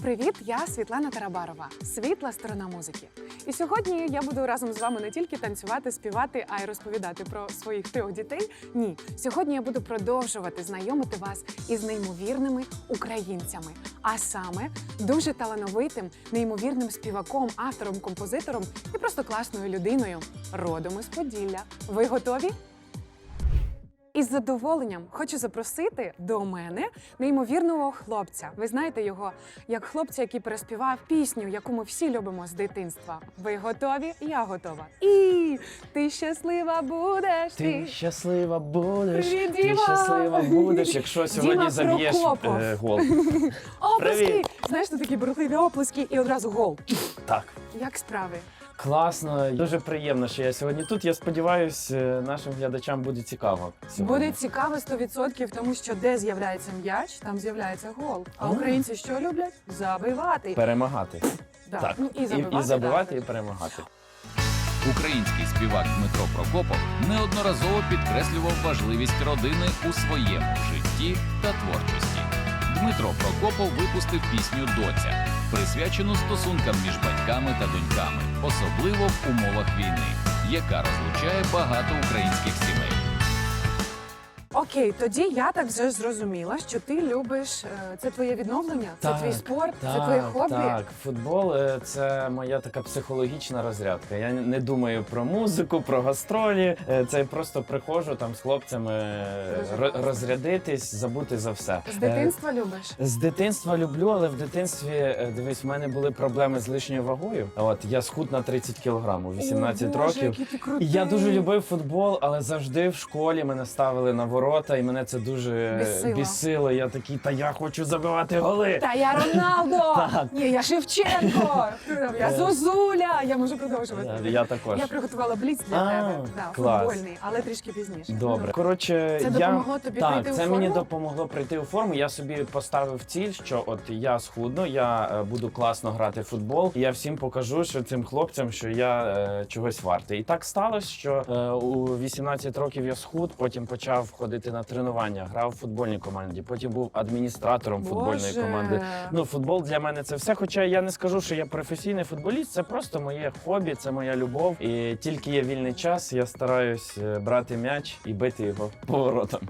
привіт! Я Світлана Тарабарова, світла сторона музики. І сьогодні я буду разом з вами не тільки танцювати, співати, а й розповідати про своїх трьох дітей. Ні, сьогодні я буду продовжувати знайомити вас із неймовірними українцями, а саме дуже талановитим, неймовірним співаком, автором, композитором і просто класною людиною родом із Поділля. Ви готові? Із задоволенням хочу запросити до мене неймовірного хлопця. Ви знаєте його як хлопця, який переспівав пісню, яку ми всі любимо з дитинства. Ви готові? Я готова. І ти щаслива будеш. Ти щаслива будеш, Привіт, ти Діма! щаслива будеш, якщо сьогодні Діма заб'єш Прокопов. е, гол. Оплески! Привіт! Знаєш, тут такі бурхливі оплески і одразу гол. Так. Як справи? Класно, дуже приємно, що я сьогодні тут. Я сподіваюся, нашим глядачам буде цікаво. Сьогодні. Буде цікаво 100%, тому що де з'являється м'яч, там з'являється гол. А А. українці що люблять? Забивати. перемагати. Да. Так. Ну, і забивати, і забивати, да. і перемагати. Український співак Дмитро Прокопов неодноразово підкреслював важливість родини у своєму житті та творчості. Дмитро Прокопов випустив пісню Доця, присвячену стосункам між батьками та доньками, особливо в умовах війни, яка розлучає багато українських сімей. Окей, тоді я так вже зрозуміла, що ти любиш е, це твоє відновлення, це твій спорт, це твоє хобі. Так, футбол е, це моя така психологічна розрядка. Я не думаю про музику, про гастролі. Е, Це я просто приходжу там з хлопцями е, Дуже ро- класно. розрядитись, забути за все. З Е, дитинства любиш? З дитинства люблю, але в дитинстві е, дивись, в мене були проблеми з лишньою вагою. От я схуд на 30 кілограм у 18 О, Боже, років. який ти крутий. І я дуже любив футбол, але завжди в школі мене ставили на ворота, і мене це дуже Бісило. бісило. Я такий, та я хочу забивати голи. Та я Роналдо! Ні, я Шевченко! Я Е. Зозуля! Я можу продовжувати. Е, Я також. Я приготувала бліц для тебе. Футбольний, але трішки пізніше. Добре. Ну, Коротше, Це допомогло тобі прийти у це мені допомогло прийти у форму. Я собі поставив ціль, що от я схудну, я е, буду класно грати в футбол. І я всім покажу, що цим хлопцям, що я чогось вартий. І так сталося, що у 18 років я схуд, потім почав ходити на тренування, грав в футбольній команді, потім був адміністратором футбольної команди. Ну, футбол для мене це все. Хоча я не скажу, що я професійний футболіст, це просто моє хобі, це моя любов. І тільки є вільний час, я стараюсь е, брати м'яч і бити його поворотом.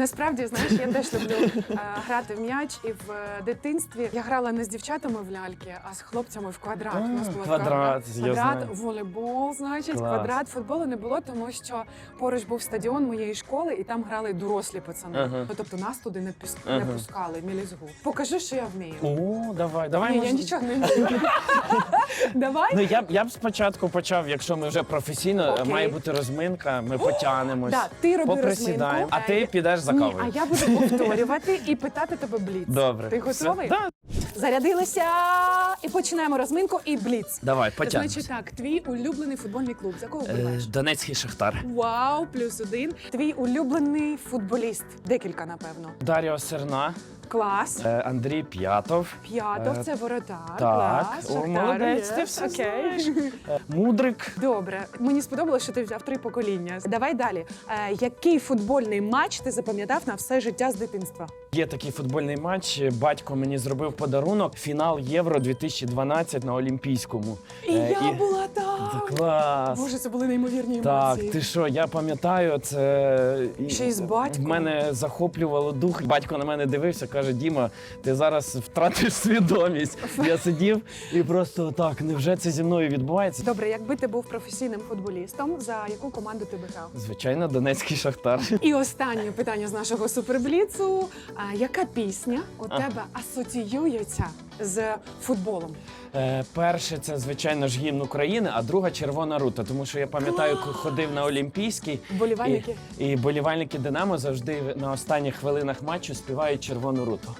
Насправді, знаєш, я теж люблю е, грати в м'яч, і в е, дитинстві я грала не з дівчатами в ляльки, а з хлопцями в квадрат. А, У нас була квадрат, я квадрат, знаю. волейбол, значить, Клас. квадрат футболу не було, тому що поруч був стадіон моєї школи, і там грали дорослі пацани. Ага. Ну, Тобто нас туди не, піс... не Ага. пускали, мілізгу. Покажи, що я вмію. О, давай, давай. Ні, я може- нічого не вмію. Давай. Ну я б я б спочатку почав, якщо ми вже професійно, Окей. має бути розминка, ми потягнемось, Да, ти роби поприсідаємо, розминку. а ти підеш за Ні, кавою. а я буду повторювати і питати тебе бліц. Добре. Ти Все? готовий? Да. Зарядилися і починаємо розминку і бліц. Давай, потягнемось. Значить так, твій улюблений футбольний клуб. За кого Е. Донецький шахтар. Вау, плюс один. Твій улюблений футболіст. Декілька, напевно. Даріо Серна, Клас. е, Андрій П'ятов. П'ятов, Е, це воротар. Так, Клас. О, Шахтар, молодець, ти все Окей. знаєш. Е, Мудрик. Добре, мені сподобалося, що ти взяв три покоління. Давай далі. Е, який футбольний матч ти запам'ятав на все життя з дитинства? Є такий футбольний матч. Батько мені зробив подарунок. Фінал Євро 2012 на Олімпійському. І Е, я і- була там. Це клас. Боже, це були неймовірні Так, емоції. ти що, я пам'ятаю, це Ще й з батьком. В мене захоплювало дух. Батько на мене дивився, каже: Діма, ти зараз втратиш свідомість. Я сидів і просто так, невже це зі мною відбувається? Добре, якби ти був професійним футболістом, за яку команду ти би грав? Звичайно, Донецький шахтар. І останнє питання з нашого супербліцу. А яка пісня у А. тебе асоціюється з футболом? Е, перше, це звичайно ж гімн України, а друга червона рута. Тому що я пам'ятаю, коли ходив на Олімпійський. Вболівальники? І, і болівальники Динамо завжди на останніх хвилинах матчу співають червону руту.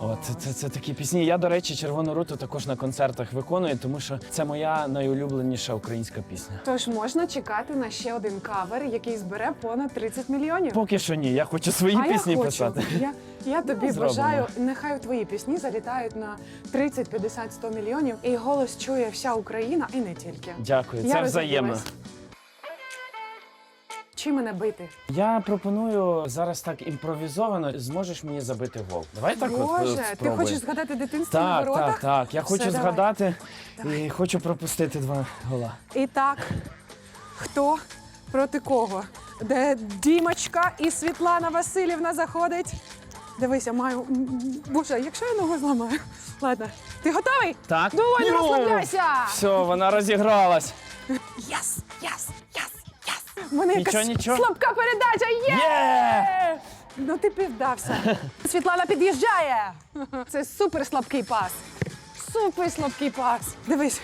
От це, це, це такі пісні. Я, до речі, червону руту також на концертах виконую, тому що це моя найулюбленіша українська пісня. Тож можна чекати на ще один кавер, який збере понад 30 мільйонів. Поки що ні, я хочу свої а пісні я хочу. писати. Я, я тобі Ну, бажаю, нехай твої пісні залітають на 30, 50, 100 мільйонів, і голос чує вся Україна, і не тільки. Дякую, Я це взаємно. Вчи мене бити. Я пропоную зараз так імпровізовано. Зможеш мені забити гол. Давай так от Боже, от ти хочеш згадати дитинство Так, воротах? так, так. Я Все, хочу давай. згадати Давай. і хочу пропустити два гола. І так, хто проти кого? Де Дімочка і Світлана Васильівна заходить. Дивися, маю. Боже, якщо я ногу зламаю. Ладно, ти готовий? Так. Давай, не Ну, розслабляйся! Все, вона розігралась. Єс, єс, єс, єс! У мене Нічого, якась нічого. слабка передача. Є! Є! Ну ти піддався. Світлана під'їжджає. Це супер слабкий пас. Супер слабкий пас. Дивись,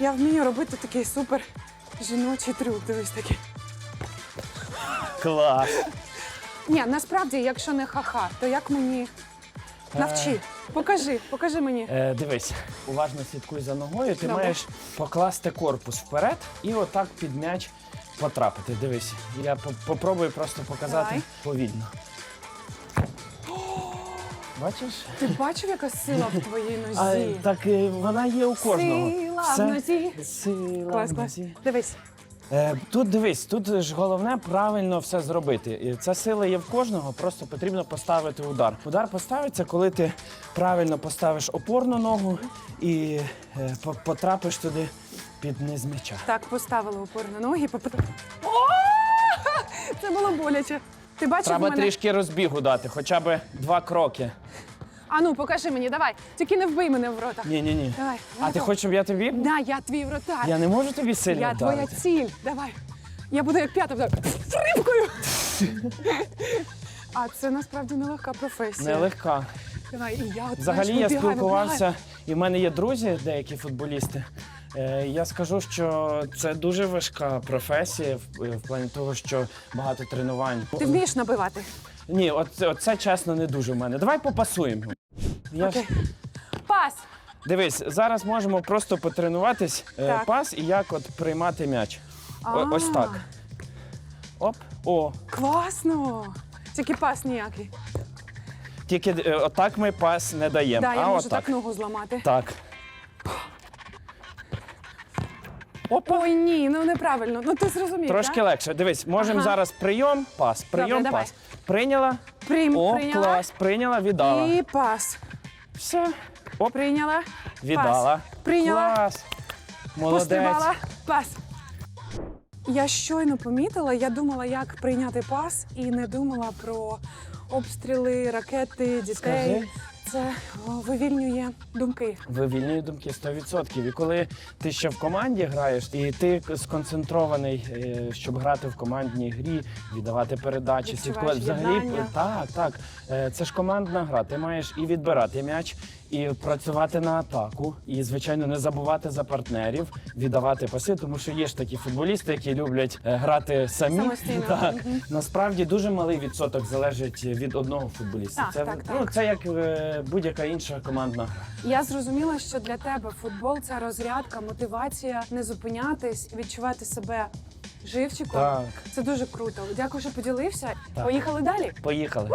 я вмію робити такий супер жіночий трюк. Дивись такий. Клас. Ні, насправді, якщо не ха-ха, то як мені навчи? Покажи, покажи мені. Е, дивись, уважно слідкуй за ногою. Ти Добре. маєш покласти корпус вперед і отак під м'яч потрапити. Дивись, я по- попробую просто показати Давай. повільно. Бачиш? Ти бачив, яка сила в твоїй А, нозі? так е, вона є у кожного. Сила в Все- нозі. Сила Клас, в клас. нозі. Дивись. Е, тут дивись, тут ж головне правильно все зробити. І Ця сила є в кожного, просто потрібно поставити удар. Удар поставиться, коли ти правильно поставиш опорну ногу і е, по- потрапиш туди під низ м'яча. Так, поставила опору на ноги. Поп... О! Це було боляче. Ти бачив Треба мене? трішки розбігу дати, хоча б два кроки. А ну, покажи мені, давай. Тільки не вбий мене в ротах. Ні, ні, ні. Давай. А ти хочеш, щоб я тобі? Да, я твій вратар. Я не можу тобі сильно Я твоя вдарити. ціль. Давай. Я буду як п'ята з рибкою. А це насправді нелегка професія. Нелегка. Давай, і я от Взагалі знаєш, я вибігаю, спілкувався, і в мене є друзі, деякі футболісти. Е, Я скажу, що це дуже важка професія в, в плані того, що багато тренувань. Ти вмієш набивати? Ні, от, от це чесно не дуже в мене. Давай попасуємо. Я ж, Пас. дивись, зараз можемо просто потренуватись е, Так. пас і як от приймати м'яч. О, А. ось так. Оп, о. Класно. Тільки пас ніякий. Тільки е, отак ми пас не даємо. Да, я а можу отак. так ногу зламати. Так. Опа. Ой, ні, ну неправильно. Ну ти зрозумів. Трошки так? легше. Дивись, можемо Ага. зараз прийом, пас, прийом, давай. пас. Прийняла. Прийм, О, прийняла. клас, прийняла, віддала. І пас. Все. О, Прийняла. віддала. Пас. Прийняла. Клас. Молодець. Пас. Я щойно помітила, я думала, як прийняти пас, і не думала про обстріли, ракети, дітей. Скажи. Це о, вивільнює думки. Вивільнює думки 100%. І коли ти ще в команді граєш, і ти сконцентрований, е, щоб грати в командній грі, віддавати передачі, Відчуваєш слідкувати. Взагалі, єднання. так, так. Е, Це ж командна гра. Ти маєш і відбирати м'яч, і працювати на атаку, і, звичайно, не забувати за партнерів, віддавати паси, тому що є ж такі футболісти, які люблять е, грати самі. Самостійно. Так. Насправді дуже малий відсоток залежить від одного футболіста. Так, це, так, ну, так. це як е, будь-яка інша командна гра. Я зрозуміла, що для тебе футбол це розрядка, мотивація не зупинятись, відчувати себе живчиком. Так. Це дуже круто. Дякую, що поділився. Так. Поїхали далі. Поїхали.